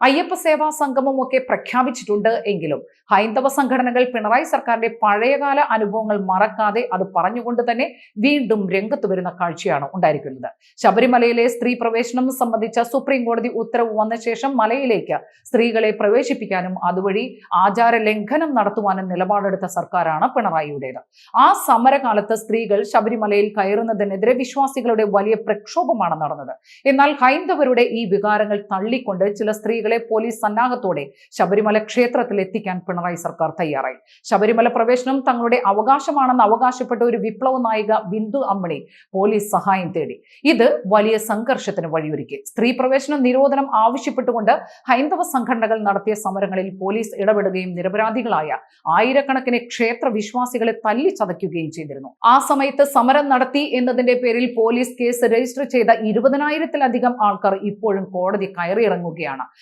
അയ്യപ്പ സേവാ സംഗമം ഒക്കെ പ്രഖ്യാപിച്ചിട്ടുണ്ട് എങ്കിലും ഹൈന്ദവ സംഘടനകൾ പിണറായി സർക്കാരിന്റെ പഴയകാല അനുഭവങ്ങൾ മറക്കാതെ അത് പറഞ്ഞുകൊണ്ട് തന്നെ വീണ്ടും രംഗത്ത് വരുന്ന കാഴ്ചയാണ് ഉണ്ടായിരിക്കുന്നത്. ശബരിമലയിലെ സ്ത്രീ പ്രവേശനം സംബന്ധിച്ച സുപ്രീം കോടതി ഉത്തരവ് വന്ന ശേഷം മലയിലേക്ക് സ്ത്രീകളെ പ്രവേശിപ്പിക്കാനും അതുവഴി ആചാര ലംഘനം നടത്തുവാനും നിലപാടെടുത്ത സർക്കാരാണ് പിണറായിയുടേത്. ആ സമരകാലത്ത് സ്ത്രീകൾ ശബരിമലയിൽ കയറുന്നതിനെതിരെ വിശ്വാസികളുടെ വലിയ പ്രക്ഷോഭമാണ് നടന്നത്. എന്നാൽ ഹൈന്ദവരുടെ ഈ വികാരങ്ങൾ തള്ളിക്കൊണ്ട് ചില സ്ത്രീകളെ പോലീസ് സന്നാഹത്തോടെ ശബരിമല ക്ഷേത്രത്തിൽ എത്തിക്കാൻ പിണറായി സർക്കാർ തയ്യാറായി. ശബരിമല പ്രവേശനം തങ്ങളുടെ അവകാശമാണെന്ന് അവകാശപ്പെട്ട ഒരു വിപ്ലവ നായിക ബിന്ദു അമ്മണി പോലീസ് സഹായം തേടി. ഇത് വലിയ സംഘർഷത്തിന് വഴിയൊരുക്കി. സ്ത്രീ പ്രവേശന നിരോധനം ആവശ്യപ്പെട്ടുകൊണ്ട് ഹൈന്ദവ സംഘടനകൾ നടത്തിയ സമരങ്ങളിൽ പോലീസ് ഇടപെടുകയും നിരപരാധികളായ ആയിരക്കണക്കിന് ക്ഷേത്ര വിശ്വാസികളെ തല്ലിച്ചതയ്ക്കുകയും ചെയ്തിരുന്നു. ആ സമയത്ത് സമരം നടത്തി എന്നതിന്റെ പേരിൽ പോലീസ് കേസ് രജിസ്റ്റർ ചെയ്ത ഇരുപതിനായിരത്തിലധികം ആൾക്കാർ ഇപ്പോഴും കോടതി കയറിയിറങ്ങുകയാണ്.